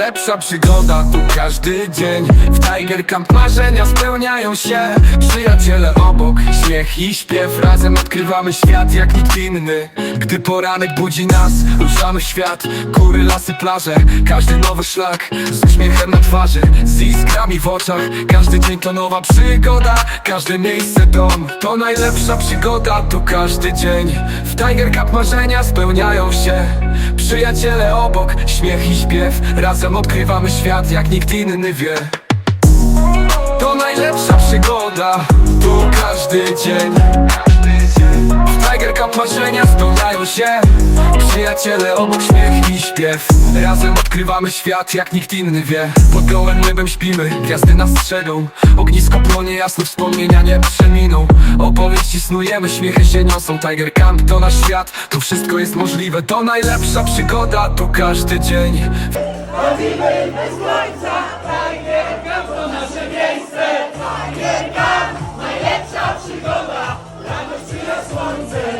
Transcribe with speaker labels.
Speaker 1: najlepsza przygoda tu każdy dzień. W Tiger Camp marzenia spełniają się. Przyjaciele obok, śmiech i śpiew. Razem odkrywamy świat jak nikt inny. Gdy poranek budzi nas, ruszamy w świat. Góry, lasy, plaże, każdy nowy szlak. Z uśmiechem na twarzy, z iskrami w oczach. Każdy dzień to nowa przygoda, każde miejsce dom. To najlepsza przygoda tu każdy dzień. W Tiger Cup marzenia spełniają się Przyjaciele obok, śmiech i śpiew. Razem odkrywamy świat jak nikt inny wie. To najlepsza przygoda. Tu każdy dzień. Tiger Cup marzenia zmieniają się. Przyjaciele obok śmiech i śpiew. Razem odkrywamy świat jak nikt inny wie. Pod gołym niebem śpimy, gwiazdy nas strzegą. Ognisko płonie, jasne wspomnienia nie przeminą. Opowieści snujemy, śmiechy się niosą. Tiger Camp to nasz świat, tu wszystko jest możliwe. To najlepsza przygoda, tu każdy dzień.
Speaker 2: Chodzimy bez końca, Tiger Camp to nasze miejsce. Tiger Camp, najlepsza przygoda. Radość słońce.